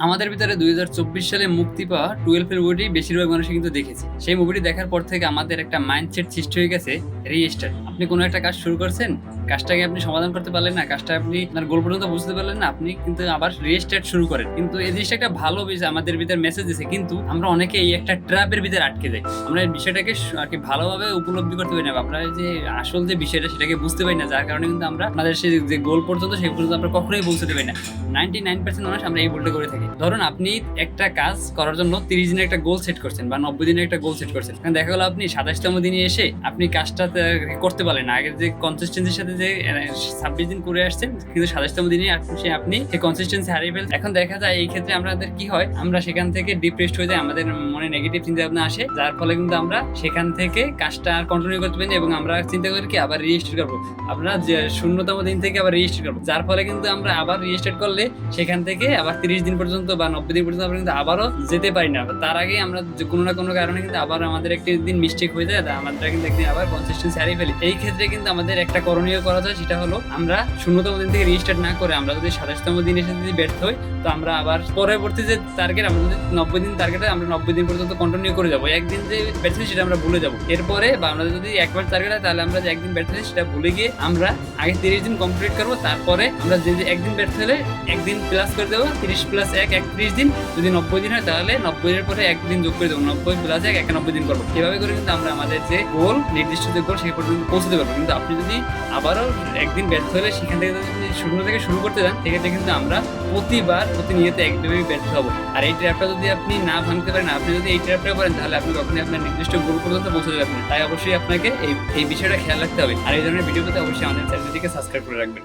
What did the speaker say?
আমাদের ভিতরে দুই হাজার চব্বিশ সালে মুক্তি পাওয়া টুয়েলভের মুভিটি বেশিরভাগ মানুষই কিন্তু দেখেছে। সেই মুভিটি দেখার পর থেকে আমাদের একটা মাইন্ডসেট সৃষ্টি হয়ে গেছে রিস্টার্ট আপনি কোনো একটা কাজ শুরু করছেন, কাজটাকে আপনি সমাধান করতে পারলেন না, কাজটা আপনি আপনার গোল পর্যন্ত বুঝতে পারলেন না, আপনি কিন্তু আবার রিস্টার্ট শুরু করেন। কিন্তু এই জিনিসটা একটা ভালো বিষয়, আমাদের ভিতরে মেসেজ দিছে, কিন্তু আমরা অনেকে এই একটা ট্র্যাপের ভিতরে আটকে যাই। আমরা এই বিষয়টাকে আর কি ভালোভাবে উপলব্ধি করতে পারি না আপনার যে আসল যে বিষয়টা সেটাকে বুঝতে পারি না, যার কারণে কিন্তু আমরা আমাদের সেই যে গোল পর্যন্ত সেই পর্যন্ত আমরা কখনোই পৌঁছতে পারি না। নাইনটি নাইন পার্সেন্ট মানুষ আমরা এই ভুলটা করে থাকি। ধরুন আপনি একটা কাজ করার জন্য তিরিশ দিনের একটা গোল সেট করছেন, বা নব্বই দিনের একটা গোল সেট করছেন। দেখা গেলো আপনি সাতাশতম দিনে এসে আপনি কাজটা তে- করতে পারলেন না। আগের যে কনসিস্টেন্সির সাথে যে ছাব্বিশ দিন করে আসছেন, কিন্তু সাতাশতম দিনে সে আপনি সেই কনসিস্টেন্সি হারিয়ে ফেলছেন। এখন দেখা যায় এই ক্ষেত্রে আমাদের কি হয়, আমরা সেখান থেকে ডিপ্রেসড হয়ে যাই, আমাদের মনে নেগেটিভ চিন্তা ভাবনা আসে। যার ফলে কিন্তু আমরা সেখান থেকে কাজটা আর কন্টিনিউ করতে পারি এবং আমরা চিন্তা করি কি, আবার রেজিস্টার করব। আমরা যে শূন্যতম দিন থেকে আবার রেজিস্টার করব। যার ফলে কিন্তু আমরা আবার রেজিস্টার করলে সেখান থেকে আবার তিরিশ দিন পর্যন্ত বা নব্বই দিন পর্যন্ত আমরা কিন্তু আবারও যেতে পারি না। তার আগে আমরা কোনো না কোনো কারণে কিন্তু আবার আমাদের একটি দিন মিস্টেক হয়ে যায় আমাদের কিন্তু একদিন আবার কনসিস্টেন্সি হারিয়ে ফেলি এই ক্ষেত্রে কিন্তু আমাদের একটা করণীয় করা যায় সেটা হলো আমরা শূন্যতম দিন থেকে রেজিস্টার্ট না করে আমরা যদি সাতাশতম দিন এসে যদি ব্যর্থ হই, তো আমরা আবার পরবর্তী যে টার্গেট আমরা যদি নব্বই দিন টার্গেটে আমরা নব্বই দিন পর্যন্ত কন্টিনিউ করে যাব। একদিন যে ব্যর্থ সেটা আমরা ভুলে যাব। এরপরে বা আমরা যদি একবার টার্গেট হয়, তাহলে আমরা যে একদিন ব্যর্থ হই সেটা ভুলে গিয়ে আমরা আগে তিরিশ দিন কমপ্লিট করব, তারপরে আমরা যে একদিন ব্যর্থ হলে একদিন প্লাস করে দেবো, তিরিশ প্লাস এক, একত্রিশ দিন। যদি নব্বই দিন হয়, তাহলে নব্বই এর পরে একদিন যোগ করে দেবো, নব্বই প্লাস এক, একানব্বই দিন করব। এভাবে করে কিন্তু আমরা আমাদের যে গোল নির্দিষ্ট যে গোল সেই পর্যন্ত পৌঁছতে পারব। কিন্তু আপনি যদি আবারও একদিন ব্যর্থ হলে সেখান থেকে যদি শূন্য থেকে শুরু করতে যান, সেক্ষেত্রে কিন্তু আমরা প্রতিবার প্রতিনিয়ত একদমই ব্যর্থ হব। আর এই ট্র্যাপটা যদি আপনি না ভাঙতে পারেন, আপনি যদি এই ট্র্যাপটা করেন তাহলে আপনি কখনোই আপনার নির্দিষ্ট গোল পর্যন্ত পৌঁছতে পারবেন তাই অবশ্যই আপনাকে এই এই বিষয়টা খেয়াল রাখতে হবে। আর এই ধরনের ভিডিও পেতে অবশ্যই আমাদের চ্যানেলটিকে সাবস্ক্রাইব করে রাখবেন।